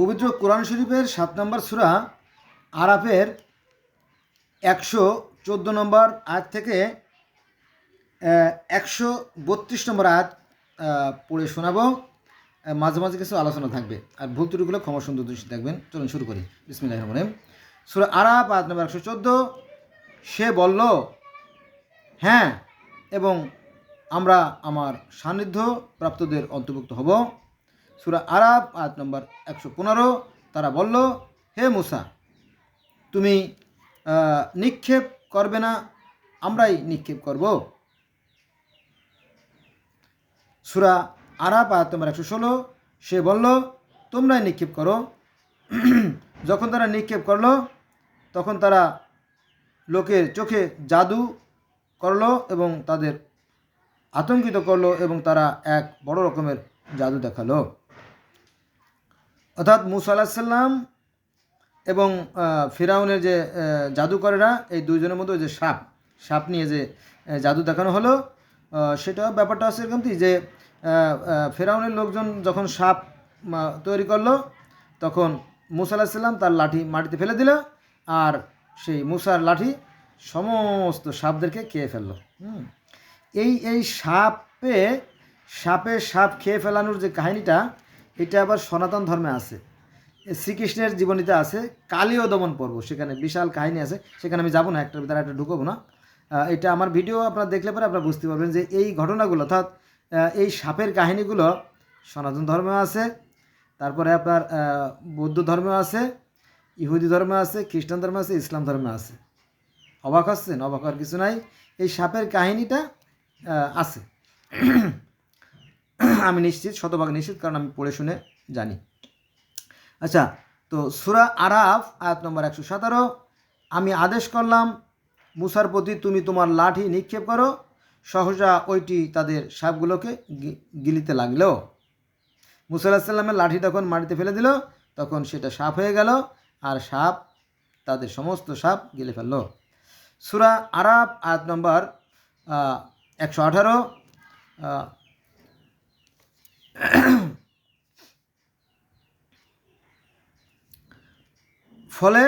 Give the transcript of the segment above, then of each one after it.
পবিত্র কোরআন শরীফের সাত নম্বর সুরা আরাফের একশো চোদ্দ নম্বর আয়াত থেকে একশো বত্রিশ নম্বর আয়াত পড়ে শোনাবো। মাঝে মাঝে কিছু আলোচনা থাকবে। আর ভুল ত্রুটিগুলো ক্ষমা সুন্দর দৃষ্টি দেখবেন। চলুন শুরু করি। বিসমিল্লাহ রহমান সুরা আরাফ, আয়াত নম্বর একশো চোদ্দ। সে বলল হ্যাঁ এবং আমরা আমার সান্নিধ্য প্রাপ্তদের অন্তর্ভুক্ত হব। সুরা আরাব আয়াত নম্বর একশো পনেরো। তারা বলল, হে মুসা, তুমি নিক্ষেপ করবে না, আমরাই নিক্ষেপ করব। সুরা আরাব আয়াত নম্বর একশো ষোলো, সে বলল, তোমরাই নিক্ষেপ করো। যখন তারা নিক্ষেপ করল, তখন তারা লোকের চোখে জাদু করল এবং তাদের আতঙ্কিত করল এবং তারা এক বড় রকমের জাদু দেখাল। অর্থাৎ মুসা আলাহিসাল্লাম এবং ফিরাউনের যে জাদুকরেরা, এই দুইজনের মধ্যে যে সাপ সাপ নিয়ে যে জাদু দেখানো হলো সেটা ব্যাপারটা আছে এরকম যে ফেরাউনের লোকজন যখন সাপ তৈরি করল, তখন মুসা আলাহিসাল্লাম তার লাঠি মাটিতে ফেলে দিল আর সেই মুসার লাঠি সমস্ত সাপদেরকে খেয়ে ফেলল। এই এই সাপে সাপে সাপ খেয়ে ফেলানোর যে কাহিনীটা এটা আবার সনাতন ধর্মে আছে। শ্রীকৃষ্ণের জীবনীতে আছে কালীয় দমন পর্ব, সেখানে বিশাল কাহিনী আছে। সেখানে আমি যাব না একটার ভিতরে একটা ঢুকবো না। এটা আমার ভিডিও আপনারা দেখলে পরে আপনারা বুঝতে পারবেন যে এই ঘটনাগুলো, অর্থাৎ এই সাপের কাহিনীগুলো সনাতন ধর্মে আছে, তারপরে আপনার বৌদ্ধ ধর্মেও আছে, ইহুদি ধর্মে আছে, খ্রিস্টান ধর্মে আছে, ইসলাম ধর্মে আছে। অবাক হচ্ছেন? অবাক হওয়ার কিছু নাই। এই সাপের কাহিনীটা আছে। আমি নিশ্চিত, শতভাগ নিশ্চিত, কারণ আমি পড়ে শুনে জানি। আচ্ছা তো সুরা আরাফ, আয়াত নম্বর একশো সতেরো, আমি আদেশ করলাম, মুসার প্রতি তুমি তোমার লাঠি নিক্ষেপ করো, সহসা ওইটি তাদের সাপগুলোকে গিলিতে লাগল। মুসা আলাহিসাল্লামের লাঠি তখন মাটিতে ফেলে দিল, তখন সেটা সাপ হয়ে গেল, আর সাপ, তাদের সমস্ত সাপ গিলে ফেলল। সুরা আরাফ, আয়াত নম্বর একশো আঠারো ফলে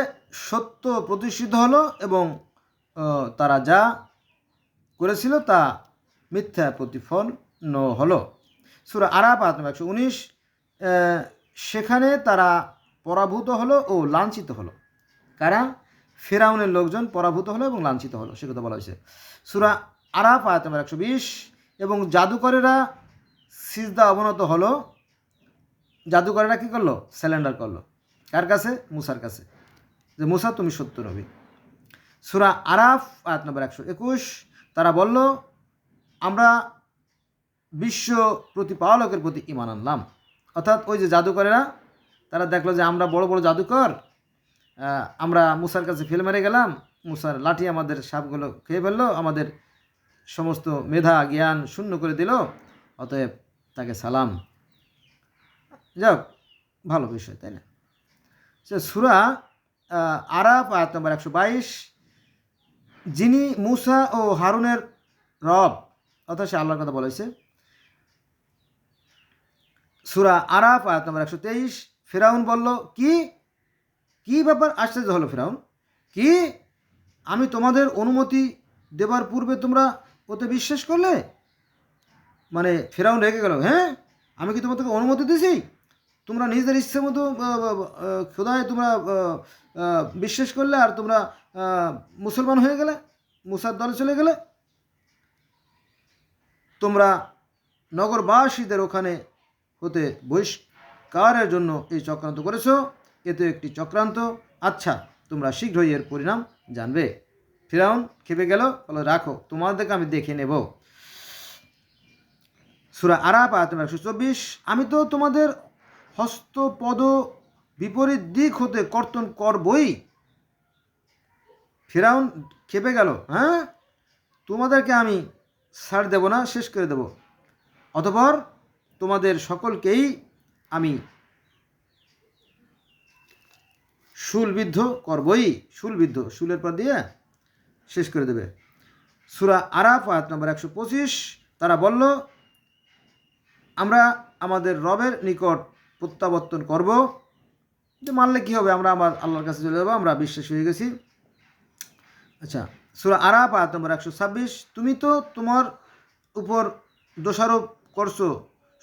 সত্য প্রতিষ্ঠিত হলো এবং তারা যা করেছিল তা মিথ্যা প্রতিফলন হলো। সুরা আরাব আয়াত নম্বর একশো উনিশ সেখানে তারা পরাভূত হলো ও লাঞ্ছিত হলো। কারা? ফেরাউনের লোকজন পরাভূত হলো এবং লাঞ্ছিত হলো, সে কথা বলা হয়েছে। সুরা আরাফ আয়াত নম্বর একশো বিশ, এবং জাদুকরেরা সিজদা অবনত হলো, জাদুকরেরা কী করল? স্যালেন্ডার করল। কার কাছে? মুসার কাছে। যে মুসা, তুমি সত্য নবী সুরা আরাফ, আয়াত নম্বর একশো একুশ, তারা বলল, আমরা বিশ্ব প্রতিপালকের প্রতি ইমান আনলাম। অর্থাৎ ওই যে জাদুকরেরা, তারা দেখল যে আমরা বড় বড় জাদুকর আমরা মুসার কাছে ফেল মেরে গেলাম, মুসার লাঠি আমাদের সাপগুলো খেয়ে ফেলল, আমাদের সমস্ত মেধা, জ্ঞান শূন্য করে দিল। অতএব তাকে সালাম। যাক, ভালো বিষয়, তাই না? সে সুরা আরাফ, আয়াত নম্বর একশো বাইশ। যিনি মুসা ও হারুনের রব, অর্থাৎ সে আল্লাহর কথা বলেছে। সুরা আরাফ, আয়াত নম্বর একশো তেইশ। ফেরাউন বলল, কি? কি ব্যাপার? আশ্চর্য হলো ফেরাউন। কি? আমি তোমাদের অনুমতি দেবার পূর্বে তোমরা ওতে বিশ্বাস করলে? মানে ফেরাউন রেগে গেল হ্যাঁ? আমি কি তোমাদেরকে অনুমতি দিয়েছি তোমরা নিজেদের ইচ্ছে মতো খোদায় তোমরা বিশ্বাস করলে আর তোমরা মুসলমান হয়ে গেলে, মুসার দলে চলে গেলে। তোমরা নগরবাসীদের ওখানে হতে বহিষ্কারের জন্য এই চক্রান্ত করেছ। এতে একটি চক্রান্ত। আচ্ছা তোমরা শীঘ্রই এর পরিণাম জানবে। ফিরাউন খেপে গেল, বলো, রাখো, তোমাদেরকে আমি দেখে নেব। সুরা আরাপ আয়াত একশো চব্বিশ। আমি তো তোমাদের হস্তপদ বিপরীত দিক হতে কর্তন করবই। ফেরাউন খেপে গেল হ্যাঁ? তোমাদেরকে আমি ছাড় দেব না, শেষ করে দেব। অতপর তোমাদের সকলকেই আমি শুলবিদ্ধ করবই। শুলবিদ্ধ শুলের পর দিয়ে শেষ করে দেবে। সুরা আরাফ, আয়াত নম্বর একশো পঁচিশ, তারা বলল আমরা আমাদের রবের নিকট প্রত্যাবর্তন করব। যে মানলে কী হবে? আমরা আমার আল্লাহর কাছে চলে যাব, আমরা বিশ্বাস হয়ে গেছি। আচ্ছা সুরা আরাপ আয়াত নম্বর একশো ছাব্বিশ। তুমি তো তোমার উপর দোষারোপ করছ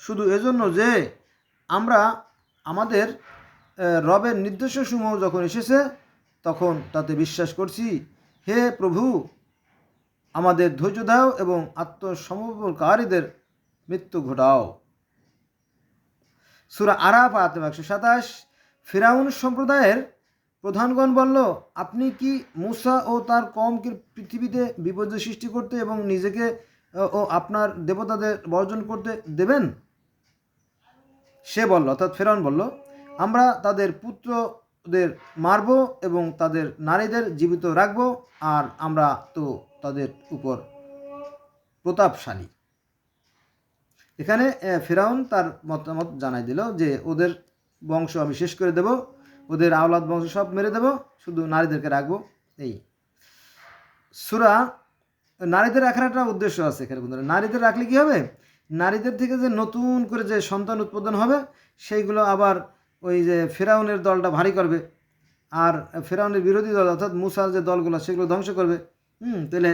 শুধু এজন্য যে আমরা আমাদের রবের নির্দেশসমূহ যখন এসেছে, তখন তাতে বিশ্বাস করছি। হে প্রভু, আমাদের ধৈর্য দাও এবং আত্মসমর্পণকারীদের মৃত্যু ঘটাও। সুরা আরাফ আতম একশো সাতাশ। ফেরাউন সম্প্রদায়ের প্রধানগণ বলল, আপনি কি মুসা ও তার কমকে পৃথিবীতে বিপর্যয় সৃষ্টি করতে এবং নিজেকে ও আপনার দেবতাদের বর্জন করতে দেবেন? সে বলল, অর্থাৎ ফেরাউন বলল, আমরা তাদের পুত্রদের মারব এবং তাদের নারীদের জীবিত রাখব, আর আমরা তো তাদের উপর প্রতাপশালী। এখানে ফেরাউন তার মতামত জানাই দিল যে ওদের বংশ আমি শেষ করে দেব, ওদের আওলাদ বংশ সব মেরে দেব, শুধু নারীদেরকে রাখব, এই। সুরা, নারীদের রাখার একটা উদ্দেশ্য আছে এখানে বন্ধুরা। নারীদের রাখলে কি হবে? নারীদের থেকে যে নতুন করে যে সন্তান উৎপাদন হবে, সেইগুলো আবার ওই যে ফেরাউনের দলটা ভারী করবে, আর ফেরাউনের বিরোধী দল অর্থাৎ মুসার যে দলগুলো, সেগুলো ধ্বংস করবে। হুম, তাহলে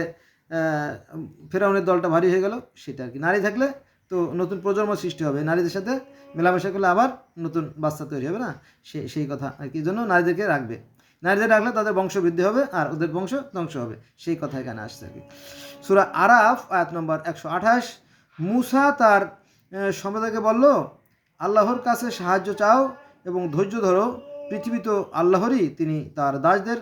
ফেরাউনের দলটা ভারী হয়ে গেল, সেটা আর কি। নারী থাকলে তো নতুন প্রজন্ম সৃষ্টি হবে। নারীদের সাথে মেলামেশা করলে আবার নতুন বাচ্চা তৈরি হবে না? সে, সেই কথা আর কি জন্য নারীদেরকে রাখবে। নারীদের রাখলে তাদের বংশ বৃদ্ধি হবে আর ওদের বংশ ধ্বংস হবে। সেই কথা এখানে আসছে আর কি। সুরা আরাফ, আয়াত নম্বর একশো আঠাশ। মুসা তার সম্প্রদায়কে বলল, আল্লাহর কাছে সাহায্য চাও এবং ধৈর্য ধরো। পৃথিবী তো আল্লাহরই। তিনি তার দাসদের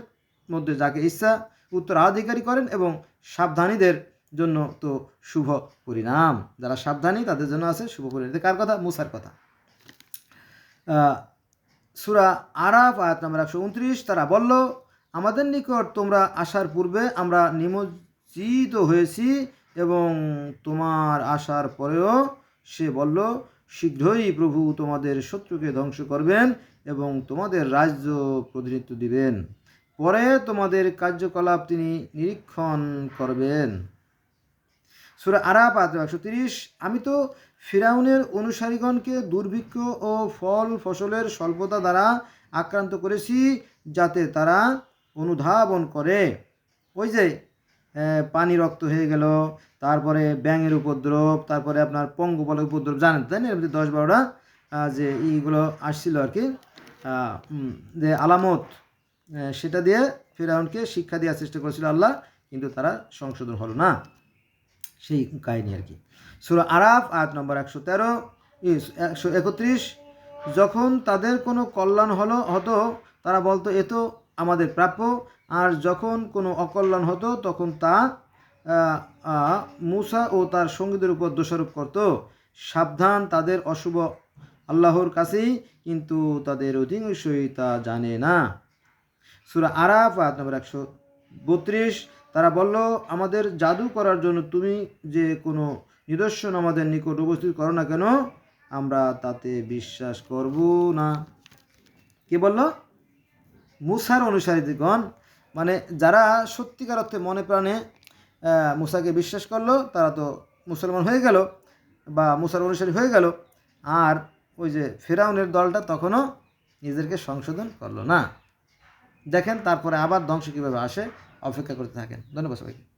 মধ্যে যাকে ইচ্ছা উত্তরাধিকারী করেন এবং সাবধানীদের জন্য তো শুভ পরিণাম। যারা সাবধানী, তাদের জন্য আছে শুভ পরিণাম। কার কথা? মুসার কথা। সুরা আরাফ, আয়াত নম্বর একশো উনত্রিশ, তারা বলল, আমাদের নিকট তোমরা আসার পূর্বে আমরা নিমজ্জিত হয়েছি এবং তোমার আসার পরেও সে বলল, শীঘ্রই প্রভু তোমাদের শত্রুকে ধ্বংস করবেন এবং তোমাদের রাজ্য প্রতিনিধিত্ব দিবেন। পরে তোমাদের কার্যকলাপ তিনি নিরীক্ষণ করবেন। সুরা আরাপ আয়াত একশো তিরিশ, আমি তো ফিরাউনের অনুসারীগণকে দুর্ভিক্ষ ও ফল ফসলের স্বল্পতা দ্বারা আক্রান্ত করেছি যাতে তারা অনুধাবন করে। ওই যে পানি রক্ত হয়ে গেল, তারপরে ব্যাঙের উপদ্রব, তারপরে আপনার পঙ্গপালের উপদ্রব, জানেন তাই না? এমনি দশ বারোটা যে ইগুলো আসছিল আর কি যে আলামত সেটা দিয়ে ফেরাউনকে শিক্ষা দেওয়ার চেষ্টা করেছিল আল্লাহ, কিন্তু তারা সংশোধন হলো না। সেই কাহিনী আর কি। সুরা আরাফ, আয়াত নম্বর একশো তেরো একশো একত্রিশ, যখন তাদের কোনো কল্যাণ হলো, হতো, তারা বলতো, এ তো আমাদের প্রাপ্য। আর যখন কোনো অকল্যাণ হতো, তখন তা মূসা ও তার সঙ্গীদের উপর দোষারোপ করত। সাবধান, তাদের অশুভ আল্লাহর কাছেই, কিন্তু তাদের অধিকাংশই তা জানে না। সুরা আরাফ, আয়াত নম্বর একশো বত্রিশ তারা বলল, আমাদের জাদু করার জন্য তুমি যে কোনো নিদর্শন আমাদের নিকট উপস্থিত করো না কেন, আমরা তাতে বিশ্বাস করব না। কে বলল? মুসার অনুসারীগণ মানে যারা সত্যিকার অর্থে মনে প্রাণে মুসাকে বিশ্বাস করল, তারা তো মুসলমান হয়ে গেল বা মুসার অনুসারী হয়ে গেল। আর ওই যে ফেরাউনের দলটা তখনও নিজেদেরকে সংশোধন করল না। দেখেন, তারপরে আবার ধ্বংস কীভাবে আসে? অপেক্ষা করতে থাকেন। ধন্যবাদ সবাইকে।